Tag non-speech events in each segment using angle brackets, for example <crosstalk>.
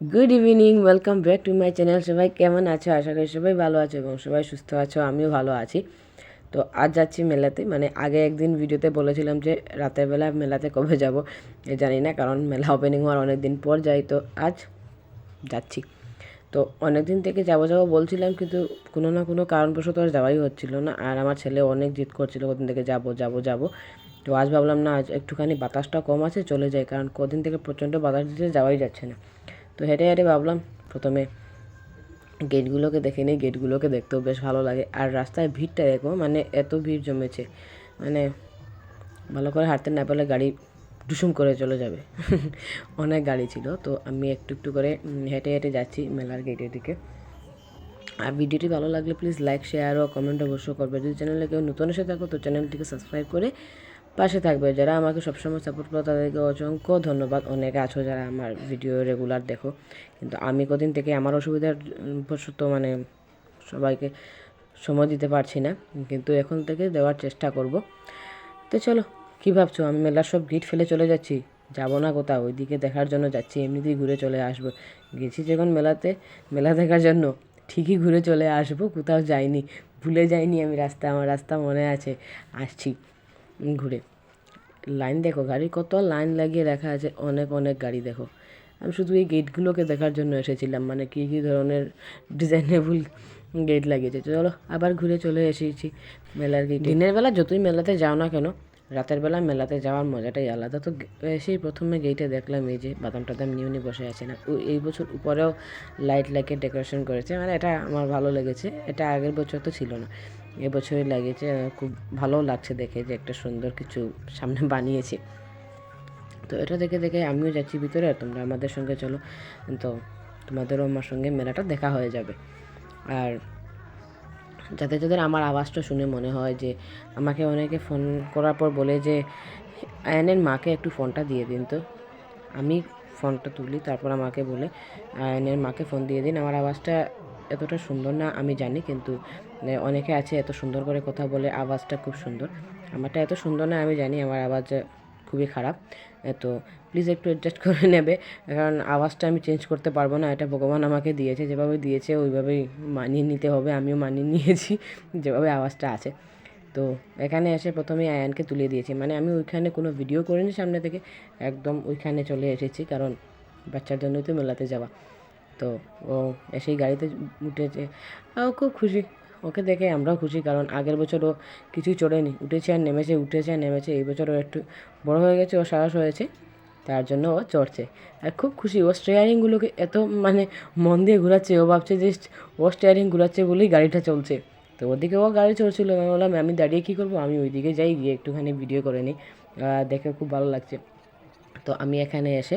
Good evening welcome back to my channel সবাই কেমন আছো? আশা করি সবাই ভালো আছো এবং সবাই সুস্থ আছো, আমিও ভালো আছি। তো আজ যাচ্ছি মেলাতে। মানে আগে একদিন ভিডিওতে বলেছিলাম যে রাতের বেলা মেলাতে কবে যাব জানি না, কারণ মেলা ওপেনিং হওয়ার অনেক দিন পর যাই তো আজ যাচ্ছি। তো অনেক দিন থেকে যাব যাব বলছিলাম, কিন্তু কোনো না কোনো কারণবশত আর যাওয়াই হচ্ছিল না। আর আমার ছেলে অনেক জিদ করছিল, কদিন থেকে যাব যাব যাব। তো আজ ভাবলাম, না, আজ একটুখানি বাতাসটা কম আছে, চলে যায় কারণ কদিন থেকে প্রচণ্ড বাতাস দিতে যাওয়াই যাচ্ছে না। তো হেঁটে হেঁটে ভাবলাম প্রথমে গেটগুলোকে দেখে নিই। গেটগুলোকে দেখতেও বেশ ভালো লাগে। আর রাস্তায় ভিড়টা দেখো মানে এত ভিড় জমেছে। মানে ভালো করে হাঁটতে না পারলে গাড়ি ডুসুম করে চলে যাবে। <laughs> অনেক গাড়ি ছিল। তো আমি একটু একটু করে হেঁটে হেঁটে যাচ্ছি মেলার গেটের দিকে। আর ভিডিওটি ভালো লাগলে প্লিজ লাইক শেয়ার ও কমেন্ট অবশ্যই করবে। যদি চ্যানেলে কেউ নতুন এসে থাকো, তো চ্যানেলটিকে সাবস্ক্রাইব করে পাশে থাকবে যারা আমাকে সবসময় সাপোর্ট করো, তাদেরকে অসংখ্য ধন্যবাদ। অনেকে আছো যারা আমার ভিডিও রেগুলার দেখো। কিন্তু আমি কদিন থেকে আমার অসুবিধার বশত মানে সবাইকে সময় দিতে পারছি না। কিন্তু এখন থেকে দেওয়ার চেষ্টা করব। তো চলো, কী ভাবছ? আমি মেলার সব গিট ফেলে চলে যাচ্ছি। যাব না কোথাও? ওইদিকে দেখার জন্য যাচ্ছি, এমনিতেই ঘুরে চলে আসব। গেছি যখন মেলাতে, মেলা দেখার জন্য। ঠিকই ঘুরে চলে আসব, কোথাও যাইনি। ভুলে যাইনি আমি রাস্তা, আমার রাস্তা মনে আছে। আসছি ঘুরে। লাইন দেখো গাড়ির কত লাইন লাগিয়ে রাখা আছে, অনেক অনেক গাড়ি দেখো। আমি শুধু এই গেটগুলোকে দেখার জন্য এসেছিলাম মানে কী কী ধরনের ডিজাইনেবল গেট লাগিয়েছে। চলো, আবার ঘুরে চলে এসেছি মেলার গেট দিনের বেলা যতই মেলাতে যাও না কেন, রাতের বেলা মেলাতে যাওয়ার মজাটাই আলাদা। তো এসেই প্রথমে গেটে দেখলাম এই যে বাদাম টাদাম নিয়ে উনি বসে আছে না ও, এই বছর উপরেও লাইট লাগিয়ে ডেকোরেশন করেছে। মানে এটা আমার ভালো লেগেছে, এটা আগের বছর তো ছিল না। এবছরই লাগিয়েছে। খুব ভালো লাগছে দেখে যে একটা সুন্দর কিছু সামনে <laughs> বানিয়েছে। তো এটা দেখে দেখে আমিও যাচ্ছি ভিতরে তোমরা আমাদের সঙ্গে চলো। তো তোমাদেরও আমার সঙ্গে মেলাটা দেখা হয়ে যাবে। আর যাতে যাদের আমার আওয়াজটা শুনে মনে হয় যে আমাকে অনেকে ফোন করার পর বলে যে, আয়নের মাকে একটু ফোনটা দিয়ে দিন তো। আমি ফোনটা তুলি, তারপর আমাকে বলে, আয়নের মাকে ফোন দিয়ে দিন। আমার আওয়াজটা এতটা সুন্দর না, আমি জানি, কিন্তু অনেকে আছে এত সুন্দর করে কথা বলে, আওয়াজটা খুব সুন্দর। আমারটা এত সুন্দর না, আমি জানি, আমার আওয়াজ খুবই খারাপ। তো প্লিজ একটু অ্যাডজাস্ট করে নেবে, কারণ আওয়াজটা আমি চেঞ্জ করতে পারব না, এটা ভগবান আমাকে দিয়েছে, যেভাবে দিয়েছে, ওইভাবেই মানিয়ে নিতে হবে, আমিও মানিয়ে নিয়েছি, <laughs> যেভাবে আওয়াজটা আছে। তো এখানে এসে প্রথমে আয়ানকে তুলে দিয়েছি মানে আমি ওইখানে কোনো ভিডিও করিনি সামনে থেকে, একদম ওইখানে চলে এসেছি, কারণ বাচ্চার জন্যই তো মেলাতে যাওয়া। তো ও এসেই গাড়িতে উঠেছে। ও খুব খুশি। ওকে দেখে আমরাও খুশি কারণ আগের বছর ও কিছুই চড়েনি। উঠেছে আর নেমেছে, উঠেছে আর নেমেছে। এই বছর ও একটু বড় হয়ে গেছে, ও সাহস হয়েছে। তার জন্য ও চড়ছে। আর খুব খুশি, ও স্টিয়ারিংগুলোকে এত মানে মন দিয়ে ঘোরাচ্ছে। ও ভাবছে যে ও স্টিয়ারিং ঘোরাচ্ছে বলেই গাড়িটা চলছে। তো ওদিকে ও গাড়ি চলছিল আমি বললাম, আমি দাঁড়িয়ে কী করব? আমি ওইদিকে যাই, গিয়ে একটুখানি ভিডিও করে নিই। দেখে খুব ভালো লাগছে। তো আমি এখানে এসে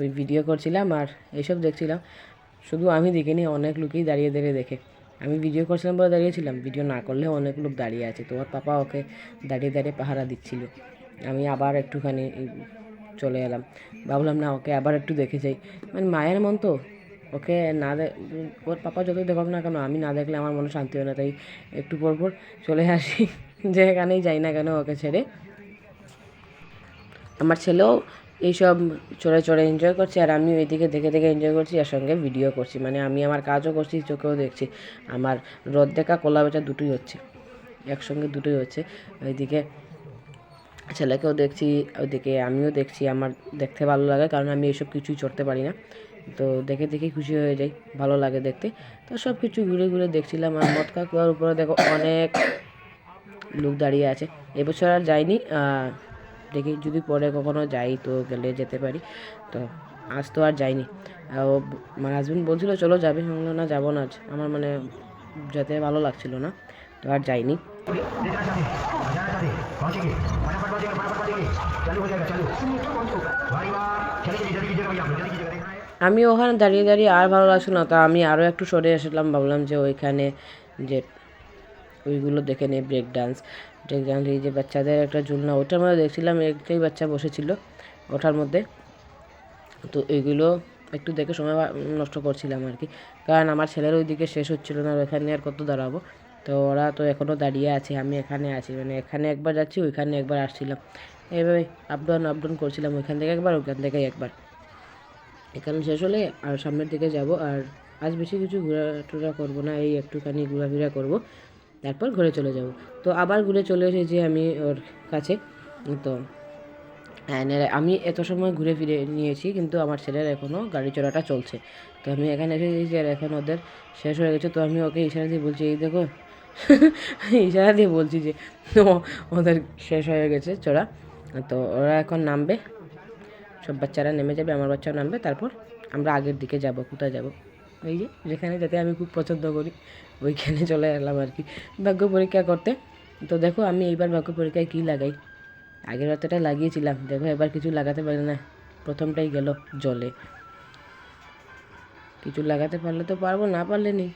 ওই ভিডিও করছিলাম আর এইসব দেখছিলাম। শুধু আমি দেখিনি, অনেক লোকেই দাঁড়িয়ে দাঁড়িয়ে দেখে। আমি ভিডিও করছিলাম বলে দাঁড়িয়েছিলাম ভিডিও না করলে অনেক লোক দাঁড়িয়ে আছে। তোমার পাপা ওকে দাঁড়িয়ে দাঁড়িয়ে পাহারা দিচ্ছিল। আমি আবার একটুখানি চলে এলাম। ভাবলাম, না, ওকে আবার একটু দেখে যাই। মানে মায়ের মন তো, ওকে না ওর পাপা যতই দেখুক না কেন, আমি না দেখলে আমার মনে শান্তি হয় না। তাই একটু পর পর চলে আসি। যেখানেই যাই না কেন ওকে ছেড়ে। আমার ছেলেও এইসব চড়ে চড়ে এনজয় করছে আর আমি ওইদিকে দেখে দেখে এনজয় করছি আর সঙ্গে ভিডিও করছি। মানে আমি আমার কাজও করছি, চোখেও দেখছি। আমার রদ দেখা কলা বেচা দুটোই হচ্ছে। একসঙ্গে দুটোই হচ্ছে। ওইদিকে ছেলেকেও দেখছি, ওইদিকে আমিও দেখছি, আমার দেখতে ভালো লাগে কারণ আমি এইসব কিছুই চড়তে পারি না। তো দেখে দেখে খুশি হয়ে যাই, ভালো লাগে দেখতে। তো সব কিছু ঘুরে ঘুরে দেখছিলাম আর মটকা কুয়ার উপরে দেখো অনেক লোক দাঁড়িয়ে আছে। এবছর আর যাইনি দেখি, যদি পরে কখনো যাই তো গেলে যেতে পারি। তো আজ তো আর যাইনি। ও মানে হাজবেন্ড বলছিল, চলো যাবে। আমি না, যাব না আজ। আমার মানে যেতে ভালো লাগছিল না, তো আর যাইনি। আমি ওখানে দাঁড়িয়ে দাঁড়িয়ে আর ভালো লাগছিল না, তা আমি আরও একটু সরে আসলাম ভাবলাম যে ওইখানে যে ওইগুলো দেখে নেই ব্রেক ডান্স ডান্স এই যে বাচ্চাদের একটা ঝুলনা ওটার মধ্যে দেখছিলাম একটাই বাচ্চা বসেছিল ওটার মধ্যে। তো এইগুলো একটু দেখে সময় নষ্ট করছিলাম আর কি। কারণ আমার ছেলের ওইদিকে শেষ হচ্ছিল না এখানে আর কত দাঁড়াবো? তো ওরা তো এখনও দাঁড়িয়ে আছে, আমি এখানে আছি মানে এখানে একবার যাচ্ছি, ওইখানে একবার আসছিলাম। এইভাবে আপ ডাউন আপ ডাউন করছিলাম, ওইখান থেকে একবার, ওইখান থেকে একবার। এখানে শেষ হলে আর সামনের দিকে যাব, আর আজ বেশি কিছু ঘোরা টোরা করব না, এই একটুখানি ঘোরাফেরা করব। তারপর ঘুরে চলে যাব। তো আবার ঘুরে চলে এসেছি আমি ওর কাছে। তো হ্যাঁ আমি এত সময় ঘুরে ফিরে নিয়েছি, কিন্তু আমার ছেলের এখনও গাড়ি চড়াটা চলছে। তো আমি এখানে এসে দেখছি আর এখন ওদের শেষ হয়ে গেছে, তো আমি ওকে ইশারা দিয়ে বলছি, এই দেখো, <laughs> ইশারা দিয়ে বলছি যে ওদের শেষ হয়ে গেছে চড়া। তো ওরা এখন নামবে, সব বাচ্চারা নেমে যাবে, আমার বাচ্চাও নামবে, তারপর আমরা আগের দিকে যাব, কোথায় যাব? এই যে, যেখানে যাতে আমি খুব পছন্দ করি। ওইখানে চলে এলাম আর কি। ভাগ্য পরীক্ষা করতে। তো দেখো আমি এইবার ভাগ্য পরীক্ষায় কী লাগাই? আগের রাতেটা লাগিয়েছিলাম। দেখো এবার কিছু লাগাতে পারি না, প্রথমটাই গেল জলে। কিছু লাগাতে পারলে তো পারব, না পারলে নেই।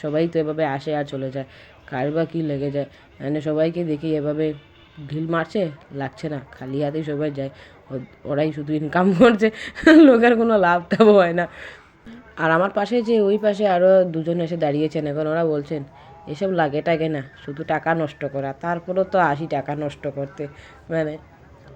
সবাই তো এভাবে আসে আর চলে যায়। কার বা কী লেগে যায়? মানে সবাইকে দেখি এভাবে ঢিল মারছে, লাগছে না। খালি হাতেই সবাই যায়। ওরাই শুধু ইনকাম করছে। লোকের কোনো লাভ টাভ হয় না। আর আমার পাশে যে ওই পাশে আরও দুজন এসে দাঁড়িয়েছেন, এখন ওরা বলছেন, এসব লাগে টাগে না, শুধু টাকা নষ্ট করা, তারপরেও তো আসি টাকা নষ্ট করতে। মানে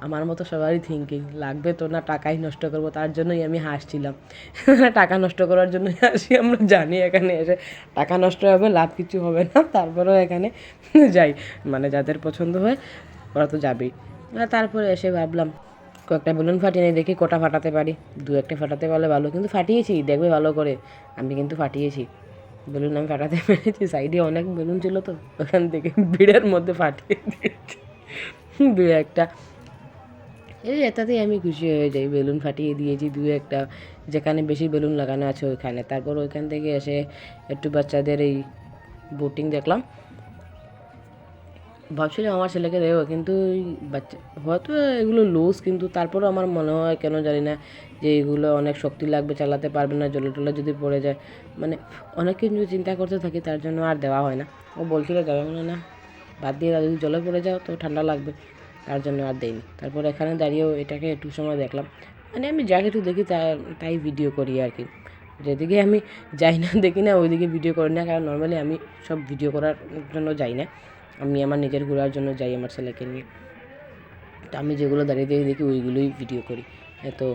আমার মতো সবারই থিঙ্কিং লাগবে তো না টাকাই নষ্ট করব, তার জন্যই আমি হাসছিলাম। <laughs> টাকা নষ্ট করার জন্যই আসি আমরা জানি এখানে এসে, টাকা নষ্ট হবে, লাভ কিছু হবে না, তারপরেও এখানে যাই। মানে যাদের পছন্দ হয়, ওরা তো যাবেই। তারপরে এসে ভাবলাম কয়েকটা বেলুন ফাটিয়ে নিয়ে দেখি কটা ফাটাতে পারি। দু একটা ফাটাতে পারলে ভালো, কিন্তু ফাটিয়েছি, দেখবে ভালো করে। আমি কিন্তু ফাটিয়েছি। বেলুন আমি ফাটাতে পেরেছি, সাইডে অনেক বেলুন ছিল তো, ওখান থেকে ভিড়ের মধ্যে ফাটিয়ে দিয়েছি। দু একটা। এই এটাতেই আমি খুশি হয়ে যাই, বেলুন ফাটিয়ে দিয়েছি, দু একটা। যেখানে বেশি বেলুন লাগানো আছে ওইখানে। তারপর ওইখান থেকে এসে একটু বাচ্চাদের এই বোটিং দেখলাম। ভাবছিলাম আমার ছেলেকে দেবো, কিন্তু বাচ্চা, হয়তো এগুলো লুজ কিন্তু তারপরেও আমার মনে হয় কেন জানি না যে এগুলো অনেক শক্তি লাগবে, চালাতে পারবে না জলে টলে যদি পড়ে যায়। মানে অনেক কিছু চিন্তা করতে থাকি, তার জন্য আর দেওয়া হয় না। ও বলছিল যাবে মানে না, বাদ দিয়ে যদি জলে পড়ে যাও তো ঠান্ডা লাগবে, তার জন্য আর দেয়নি তারপর এখানে দাঁড়িয়েও এটাকে একটু সময় দেখলাম। মানে আমি যা কিছু দেখি, তা, তাই ভিডিও করি আর কি। যেদিকে আমি যাই না, দেখি না, ওইদিকে ভিডিও করি না, কারণ নর্মালি আমি সব ভিডিও করার জন্য যাই না। আমি আমার নিজের ঘোরার জন্য যাই আমার ছেলেকে নিয়ে। তো আমি যেগুলো দাঁড়িয়ে দাঁড়িয়ে দেখি, ওইগুলোই ভিডিও করি। তো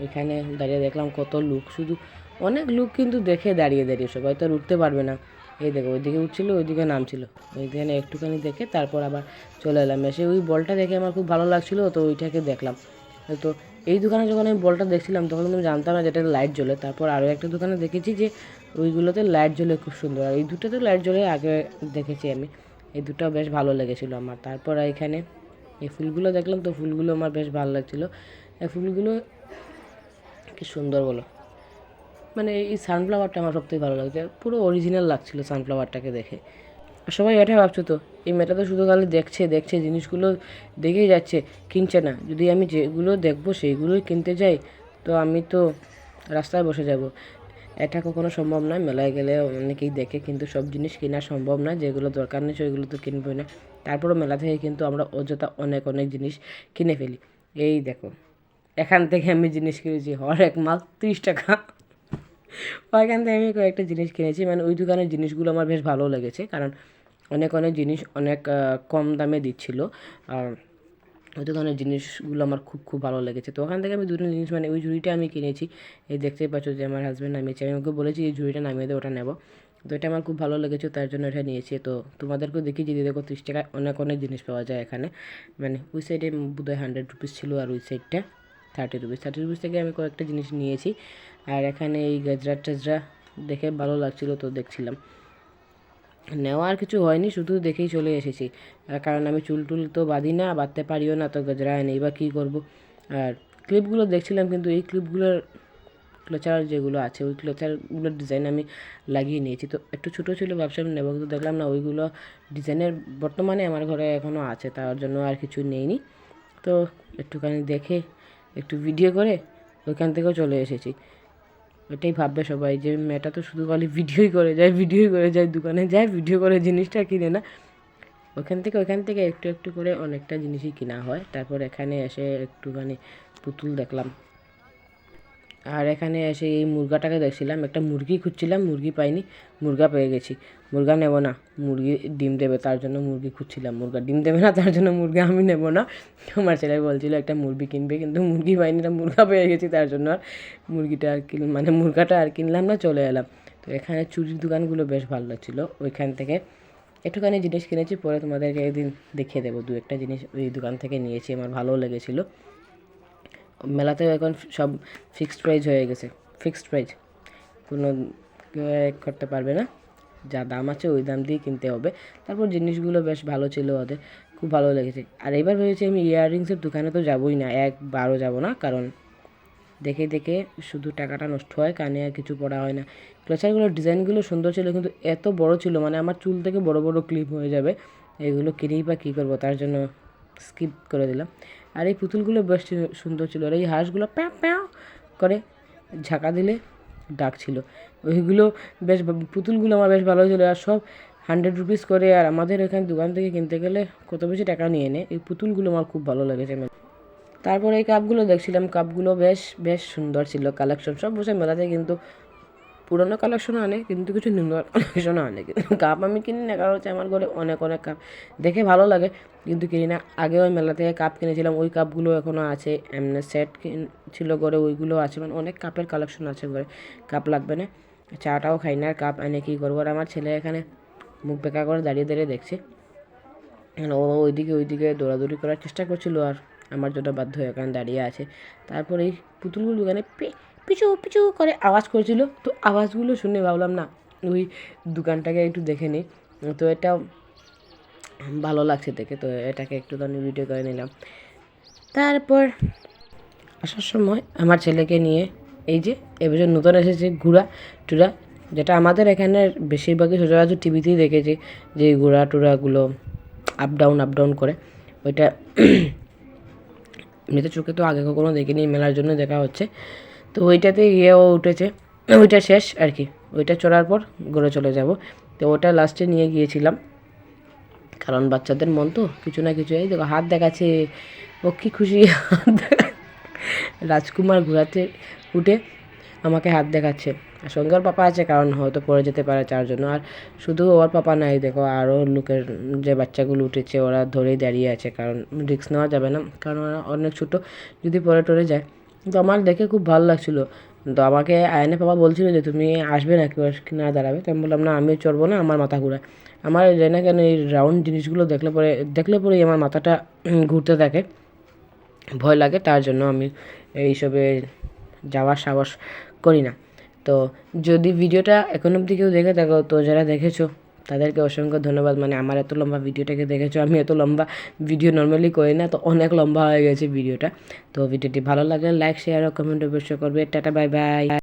ওইখানে দাঁড়িয়ে দেখলাম কত লুক। শুধু অনেক লুক কিন্তু দেখে দাঁড়িয়ে দাঁড়িয়ে সবাই তো আর উঠতে পারবে না। এই দেখো, ওইদিকে উঠছিল, ওইদিকে নামছিল। ওইখানে একটুখানি দেখে তারপর আবার চলে এলাম। এসে ওই বলটা দেখে আমার খুব ভালো লাগছিল, তো ওইটাকে দেখলাম। তো এই দোকানে যখন আমি বলটা দেখছিলাম, তখন আমি জানতাম না যেটা লাইট জ্বলে। তারপর আরও একটা দোকানে দেখেছি যে ওইগুলোতে লাইট জ্বলে খুব সুন্দর। আর এই দুটোতে লাইট জ্বলে আগে দেখেছি আমি। এই দুটো বেশ ভালো লেগেছিলো আমার। তারপর এখানে এই ফুলগুলো দেখলাম তো ফুলগুলো আমার বেশ ভালো লাগছিল। এই ফুলগুলো কি সুন্দর বলো। মানে এই সানফ্লাওয়ারটা আমার সবথেকে ভালো লাগছে। পুরো অরিজিনাল লাগছিল সানফ্লাওয়ারটাকে দেখে। সবাই এটা ভাবছ তো, এই মেয়েটা তো শুধু খালি দেখছে দেখছে জিনিসগুলো, দেখেই যাচ্ছে, কিনছে না। যদি আমি যেগুলো দেখব, সেইগুলোই কিনতে যাই, তো আমি তো রাস্তায় বসে যাব। এটা কখনো সম্ভব নয়। মেলায় গেলে অনেকেই দেখে কিন্তু সব জিনিস কেনা সম্ভব নয়, যেগুলো দরকার নেই সেগুলো তো কিনবই না। তারপরও মেলা থেকে কিন্তু আমরা অযথা অনেক অনেক জিনিস কিনে ফেলি। এই দেখো, এখান থেকে আমি জিনিস কিনেছি হরেক মাল, ত্রিশ টাকা। ওইখান থেকে আমি কয়েকটা জিনিস কিনেছি মানে ওই দোকানের জিনিসগুলো আমার বেশ ভালো লেগেছে, কারণ অনেক অনেক জিনিস অনেক কম দামে দিচ্ছিল। আর ওই দোকানের জিনিসগুলো আমার খুব খুব ভালো লেগেছে। তো ওখান থেকে আমি দুটো জিনিস মানে ওই ঝুড়িটা আমি কিনেছি। এই দেখতেই পাচ্ছ যে আমার হাজব্যান্ড নামিয়েছে। আমি ওকে বলেছি, এই ঝুড়িটা নামিয়ে দেবো ওটা নেব। তো এটা আমার খুব ভালো লেগেছে, তার জন্য এটা নিয়েছি। তো তোমাদেরকেও দেখি যদি দেখো ত্রিশ টাকায় অনেক অনেক জিনিস পাওয়া যায় এখানে। মানে ওই সাইডে বোধহয় হান্ড্রেড রুপিস ছিল আর ওই সাইডটা থার্টি রুপিস থার্টি রুপিস থেকে আমি কয়েকটা জিনিস নিয়েছি। আর এখানে এই গাজরা টাজরা দেখে ভালো লাগছিল, তো দেখছিলাম। নেওয়ার কিছু হয়নি, শুধু দেখেই চলে এসেছি। কারণ আমি চুল টুল তো বাঁধি না, বাঁধতে পারিও না, তো গজরায় নেই, বা কী করব? আর ক্লিপগুলো দেখছিলাম, কিন্তু এই ক্লিপগুলোর ক্লোচার যেগুলো আছে, ওই ক্লোচারগুলোর ডিজাইন আমি লাগিয়ে নিয়েছি। তো একটু ছোটো ছিল, ভাবছিলাম নেব, কিন্তু দেখলাম না, ওইগুলো ডিজাইনের বর্তমানে আমার ঘরে এখনও আছে, তার জন্য আর কিছু নেইনি। তো একটুখানি দেখে, একটু ভিডিও করে, ওইখান থেকেও চলে এসেছি। ওইটাই ভাববে সবাই যে মেয়েটা তো শুধু খালি ভিডিওই করে যায় ভিডিওই করে যায়, দোকানে যায় ভিডিও করে জিনিসটা কিনে না। ওখান থেকে ওখান থেকে একটু একটু করে অনেকটা জিনিসই কেনা হয়। তারপর এখানে এসে একটুখানি পুতুল দেখলাম। আর এখানে এসে এই মুরগাটাকে দেখছিলাম, একটা মুরগি খুঁজছিলাম, মুরগি পাইনি, মুরগা পেয়ে গেছি। মুরগা নেব না, মুরগি ডিম দেবে, তার জন্য মুরগি খুঁজছিলাম। মুরগা ডিম দেবে না, তার জন্য মুরগি আমি নেব না। আমার ছেলে বলছিল, একটা মুরগি কিনবে, কিন্তু মুরগি পাইনি না মুরগা পেয়ে গেছি, তার জন্য আর মুরগিটা আর কিন মানে মুরগাটা আর কিনলাম না, চলে এলাম। তো এখানে চুরির দোকানগুলো বেশ ভালো লাগছিল ওইখান থেকে একটুখানি জিনিস কিনেছি, পরে তোমাদেরকে একদিন দেখিয়ে দেবো। দু একটা জিনিস ওই দোকান থেকে নিয়েছি, আমার ভালোও লেগেছিলো। মেলাতে এখন সব ফিক্সড প্রাইস হয়ে গেছে। ফিক্সড প্রাইস কোনো করতে পারবে না। যা দাম আছে ওই দাম দিয়ে কিনতে হবে। তারপর জিনিসগুলো বেশ ভালো ছিল ওদের। খুব ভালো লেগেছে। আর এবার ভেবেছি আমি ইয়াররিংসের দোকানে তো যাবোই না। একবারও যাব না। কারণ দেখে দেখে শুধু টাকাটা নষ্ট হয়, কানে আর কিছু পড়া হয় না। ক্লোচারগুলোর ডিজাইনগুলো সুন্দর ছিল কিন্তু এত বড় ছিল। মানে আমার চুল থেকে বড় বড় ক্লিপ হয়ে যাবে। এগুলো কিনেই বা কী করব? তার জন্য স্কিপ করে দিলাম। আর এই পুতুলগুলো বেশ সুন্দর ছিল আর এই হাঁসগুলো প্যাঁ প্যাঁ করে ঝাঁকা দিলে ডাক ছিল। ওইগুলো বেশ পুতুলগুলো আমার বেশ ভালো ছিল আর সব হান্ড্রেড রুপিস করে আর আমাদের এখানে দোকান থেকে কিনতে গেলে কত বেশি টাকা নিয়ে নেয় এই পুতুলগুলো আমার খুব ভালো লেগেছে। তারপরে এই কাপগুলো দেখছিলাম। কাপগুলো বেশ বেশ সুন্দর ছিল। কালেকশন সব বসে মেলাতে কিন্তু পুরোনো কালেকশনও আনে কিন্তু কিছু নিম্ন কালেকশনও আনে কিন্তু কাপ আমি কিনি না, কারণ হচ্ছে আমার ঘরে অনেক অনেক কাপ। দেখে ভালো লাগে, কিন্তু কিনি না। আগেও ওই মেলা থেকে কাপ কিনেছিলাম, ওই কাপগুলো এখনও আছে। এমনি সেট ছিল ঘরে, ওইগুলো আছে। মানে অনেক কাপের কালেকশন আছে ঘরে। কাপ লাগবে না। চাটাও খাই না, আর কাপ এনে কী করব? আর আমার ছেলে এখানে মুখ বেঁকা করে দাঁড়িয়ে দাঁড়িয়ে দেখছে। মানে ও ওইদিকে ওইদিকে দৌড়াদৌড়ি করার চেষ্টা করছিল, আর আমার জন্য বাধ্য হয়ে ওখানে দাঁড়িয়ে আছে। তারপর এই পুতুলগুলো দোকানে পি- পিছু পিছু করে আওয়াজ করছিল। তো আওয়াজগুলো শুনে ভাবলাম, না, ওই দোকানটাকে একটু দেখে নিই। তো এটা ভালো লাগছে দেখে, তো এটাকে একটু আমি ভিডিও করে নিলাম। তারপর আসার সময় আমার ছেলেকে নিয়ে এই যে এবছর নতুন এসেছে ঘোড়া টুরা, যেটা আমাদের এখানে বেশিরভাগই সচরাচর টিভিতেই দেখেছি, যে ঘোড়া টুরাগুলো আপ ডাউন আপ ডাউন করে। ওইটা <clears throat> এমনিতে চোখে তো আগে কখনো দেখিনি, মেলার জন্য দেখা হচ্ছে। তো ওইটাতে গিয়ে ও উঠেছে। ওইটা শেষ আর কি। ওইটা চড়ার পর ঘরে চলে যাব। তো ওটা লাস্টে নিয়ে গিয়েছিলাম। কারণ বাচ্চাদের মন তো কিছু না কিছু। এই দেখো, হাত দেখাচ্ছে। ও কি খুশি। রাজকুমার ঘোরাতে উঠে আমাকে হাত দেখাচ্ছে। আর সঙ্গে ওর পাপা আছে, কারণ হয়তো পড়ে যেতে পারে তার জন্য। আর শুধু ওর পাপা নাই, দেখো আরও লোকের যে বাচ্চাগুলো উঠেছে, ওরা ধরেই দাঁড়িয়ে আছে। কারণ রিস্ক নেওয়া যাবে না। কারণ ওরা অনেক ছোটো। যদি পরে টরে যায় কিন্তু আমার দেখে খুব ভালো লাগছিল। তো আমাকে আয়নে পাপা বলছিল যে, তুমি আসবে নাকি ওর না দাঁড়াবে? তো আমি বললাম, না আমি চড়বো না, আমার মাথা ঘুরায়। আমার জানি না কেন এই রাউন্ড জিনিসগুলো দেখলে পরে, দেখলে পরেই আমার মাথাটা ঘুরতে থাকে। ভয় লাগে, তার জন্য আমি এইসবে যাওয়ার সাহস করি না। তো যদি ভিডিওটা এখন অবধি কেউ দেখে থাকো, তো যারা দেখেছ তাদেরকে অসংখ্য ধন্যবাদ। মানে আমার এত লম্বা ভিডিওটাকে দেখেছ, আমি এত লম্বা ভিডিও নর্মালি করি না, তো অনেক লম্বা হয়ে গেছে ভিডিওটা। তো ভিডিওটি ভালো লাগলে লাইক শেয়ার ও কমেন্ট অবশ্যই করবে। Tata bye bye